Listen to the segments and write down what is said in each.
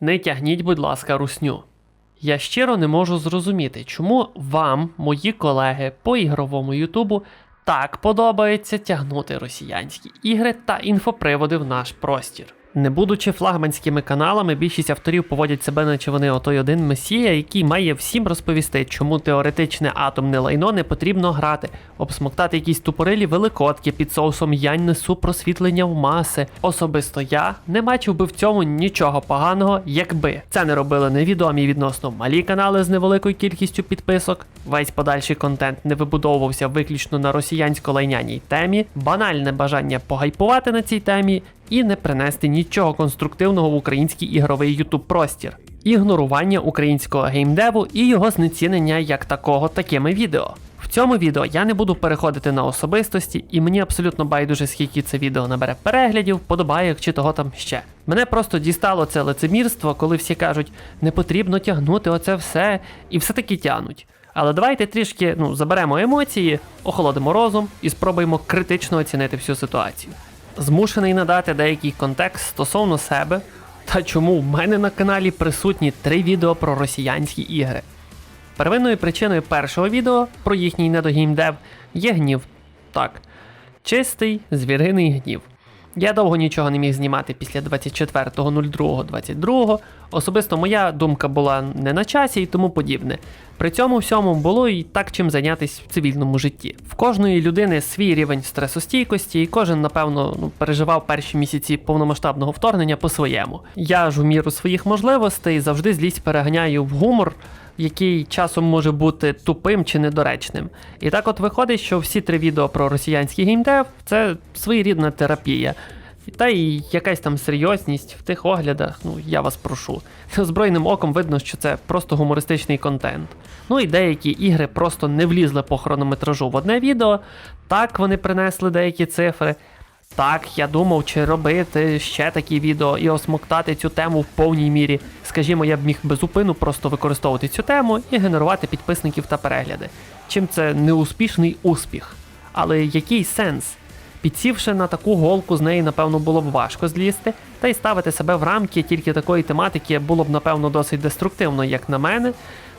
Не тягніть, будь ласка, русню. Я щиро не можу зрозуміти, чому вам, мої колеги по ігровому Ютубу, так подобається тягнути росіянські ігри та інфоприводи в наш простір. Не будучи флагманськими каналами, більшість авторів поводять себе, наче вони отой один месія, який має всім розповісти, чому теоретичне атомне лайно не потрібно грати, обсмоктати якісь тупорилі великодки під соусом янь несу просвітлення в маси. Особисто я не бачив би в цьому нічого поганого, якби це не робили невідомі відносно малі канали з невеликою кількістю підписок. Весь подальший контент не вибудовувався виключно на росіянсько-лайняній темі, банальне бажання погайпувати на цій темі і не принести нічого конструктивного в український ігровий ютуб простір. Ігнорування українського геймдеву і його знецінення як такого такими відео. В цьому відео я не буду переходити на особистості, і мені абсолютно байдуже, скільки це відео набере переглядів, подобайок чи того там ще. Мене просто дістало це лицемірство, коли всі кажуть, не потрібно тягнути оце все, і все-таки тягнуть. Але давайте трішки ну, заберемо емоції, охолодимо розум і спробуємо критично оцінити всю ситуацію. Змушений надати деякий контекст стосовно себе та чому в мене на каналі присутні три відео про росіянські ігри. Первинною причиною першого відео про їхній недогеймдев є гнів. Так, чистий звіриний гнів. Я довго нічого не міг знімати після 24.02.22. Особисто моя думка була не на часі і тому подібне. При цьому всьому було і так чим зайнятися в цивільному житті. В кожної людини свій рівень стресостійкості, і кожен, напевно, ну, переживав перші місяці повномасштабного вторгнення по-своєму. Я ж у міру своїх можливостей завжди злість переганяю в гумор. Який часом може бути тупим чи недоречним. І так от виходить, що всі три відео про росіянський геймдев це своєрідна терапія. Та й якась там серйозність в тих оглядах, ну я вас прошу. Збройним оком видно, що це просто гумористичний контент. Ну і деякі ігри просто не влізли по хронометражу в одне відео. Так вони принесли деякі цифри. Так, я думав, чи робити ще такі відео і осмоктати цю тему в повній мірі. Скажімо, я б міг безупину просто використовувати цю тему і генерувати підписників та перегляди. Чим це неуспішний успіх. Але який сенс? Підсівши на таку голку, з неї, напевно, було б важко злізти, та й ставити себе в рамки тільки такої тематики було б, напевно, досить деструктивно, як на мене,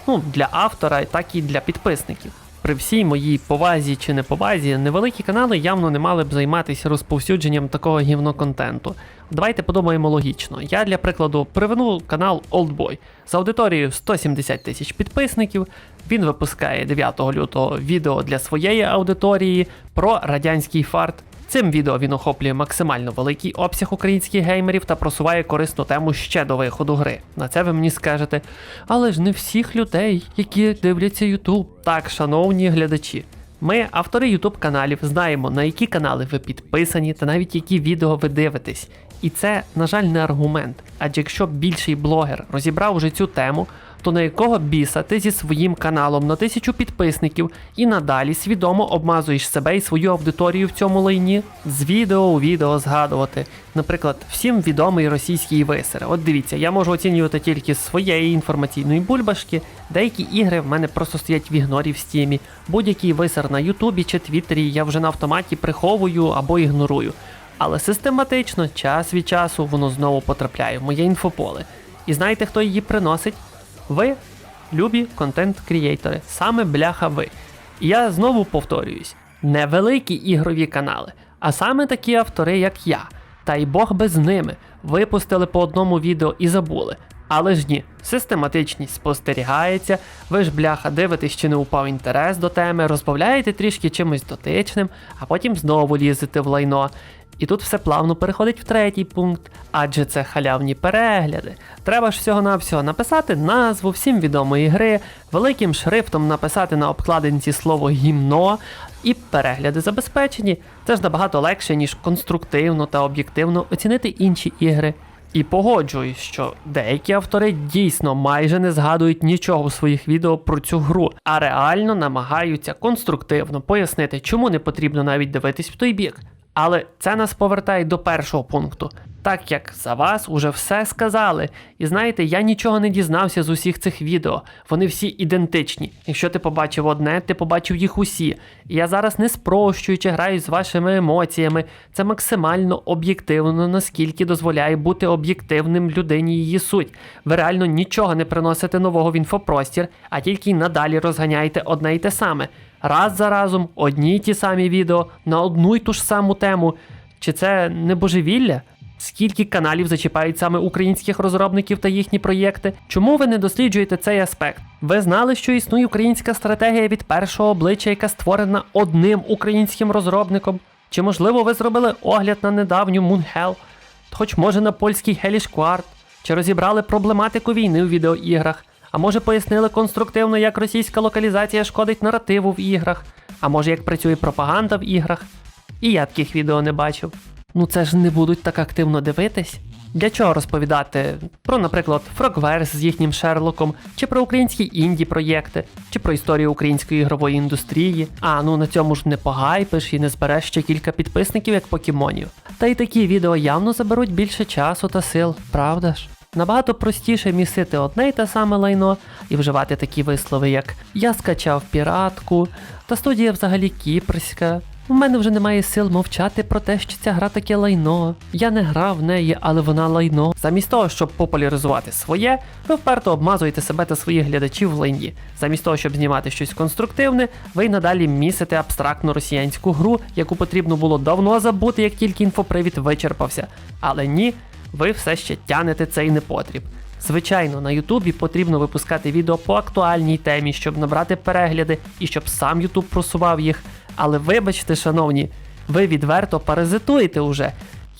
ну, для автора, так і для підписників. При всій моїй повазі чи неповазі, невеликі канали явно не мали б займатися розповсюдженням такого гівноконтенту. Давайте подумаємо логічно. Я для прикладу приведу канал Oldboy з аудиторією 170 тисяч підписників. Він випускає 9 лютого відео для своєї аудиторії про радянський фарт. Цим відео він охоплює максимально великий обсяг українських геймерів та просуває корисну тему ще до виходу гри. На це ви мені скажете, але ж не всіх людей, які дивляться YouTube. Так, шановні глядачі. Ми, автори YouTube каналів, знаємо, на які канали ви підписані та навіть які відео ви дивитесь. І це, на жаль, не аргумент. Адже якщо більший блогер розібрав уже цю тему, то на якого біса ти зі своїм каналом на тисячу підписників і надалі свідомо обмазуєш себе і свою аудиторію в цьому лайні? З відео у відео згадувати. Наприклад, всім відомий російський висер. От дивіться, я можу оцінювати тільки своєї інформаційної бульбашки. Деякі ігри в мене просто стоять в ігнорі в стімі. Будь-який висер на Ютубі чи Твіттері я вже на автоматі приховую або ігнорую. Але систематично, час від часу, воно знову потрапляє в моє інфополе. І знаєте, хто її приносить? Ви, любі контент-крієйтори, саме бляха ви. І я знову повторююсь: невеликі ігрові канали, а саме такі автори, як я, та й Бог без ними, випустили по одному відео і забули. Але ж ні, систематичність спостерігається, ви ж бляха дивитесь, чи не упав інтерес до теми, розбавляєте трішки чимось дотичним, а потім знову лізете в лайно. І тут все плавно переходить в третій пункт, адже це халявні перегляди. Треба ж всього-навсього написати назву всім відомої гри, великим шрифтом написати на обкладинці слово гімно, і перегляди забезпечені. Це ж набагато легше, ніж конструктивно та об'єктивно оцінити інші ігри. І погоджуюсь, що деякі автори дійсно майже не згадують нічого в своїх відео про цю гру, а реально намагаються конструктивно пояснити, чому не потрібно навіть дивитись в той бік. Але це нас повертає до першого пункту. Так як за вас уже все сказали. І знаєте, я нічого не дізнався з усіх цих відео. Вони всі ідентичні. Якщо ти побачив одне, ти побачив їх усі. І я зараз не спрощуючи граю з вашими емоціями. Це максимально об'єктивно, наскільки дозволяє бути об'єктивним людині її суть. Ви реально нічого не приносите нового в інфопростір, а тільки й надалі розганяєте одне й те саме. Раз за разом, одні й ті самі відео на одну й ту ж саму тему. Чи це не божевілля? Скільки каналів зачіпають саме українських розробників та їхні проєкти? Чому ви не досліджуєте цей аспект? Ви знали, що існує українська стратегія від першого обличчя, яка створена одним українським розробником? Чи можливо ви зробили огляд на недавню Moonhell? Хоч може на польський Hellish Чи розібрали проблематику війни у відеоіграх? А може пояснили конструктивно, як російська локалізація шкодить наративу в іграх? А може як працює пропаганда в іграх? І я таких відео не бачив. Ну це ж не будуть так активно дивитись. Для чого розповідати про, наприклад, Frogverse з їхнім Шерлоком, чи про українські інді проєкти, чи про історію української ігрової індустрії. А ну на цьому ж не погайпиш і не збереш ще кілька підписників, як покемонів. Та й такі відео явно заберуть більше часу та сил, правда ж? Набагато простіше місити одне й те саме лайно і вживати такі вислови, як Я скачав піратку, та студія взагалі кіпрська. У мене вже немає сил мовчати про те, що ця гра таке лайно. Я не грав в неї, але вона лайно. Замість того, щоб популяризувати своє, ви вперто обмазуєте себе та своїх глядачів в лайні. Замість того, щоб знімати щось конструктивне, ви й надалі місите абстрактну росіянську гру, яку потрібно було давно забути, як тільки інфопривід вичерпався. Але ні, ви все ще тянете цей непотріб. Звичайно, на Ютубі потрібно випускати відео по актуальній темі, щоб набрати перегляди і щоб сам Ютуб просував їх. Але вибачте, шановні, ви відверто паразитуєте уже.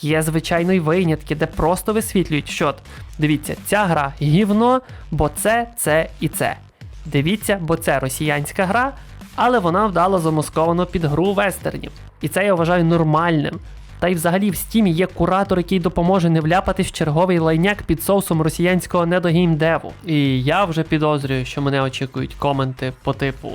Є, звичайно, й винятки, де просто висвітлюють, що дивіться, ця гра гівно, бо це, це і це. Дивіться, бо це росіянська гра, але вона вдало замасковано під гру вестернів. І це я вважаю нормальним. Та й взагалі в стімі є куратор, який допоможе не вляпатись в черговий лайняк під соусом росіянського недогеймдеву. І я вже підозрюю, що мене очікують коменти по типу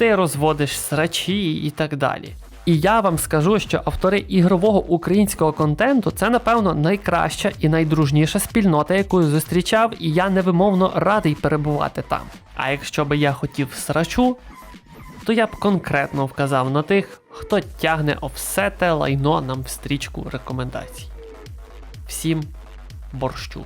ти розводиш срачі і так далі. І я вам скажу, що автори ігрового українського контенту це, напевно, найкраща і найдружніша спільнота, яку я зустрічав, і я невимовно радий перебувати там. А якщо би я хотів срачу, то я б конкретно вказав на тих, хто тягне офсете лайно нам в стрічку рекомендацій. Всім борщу.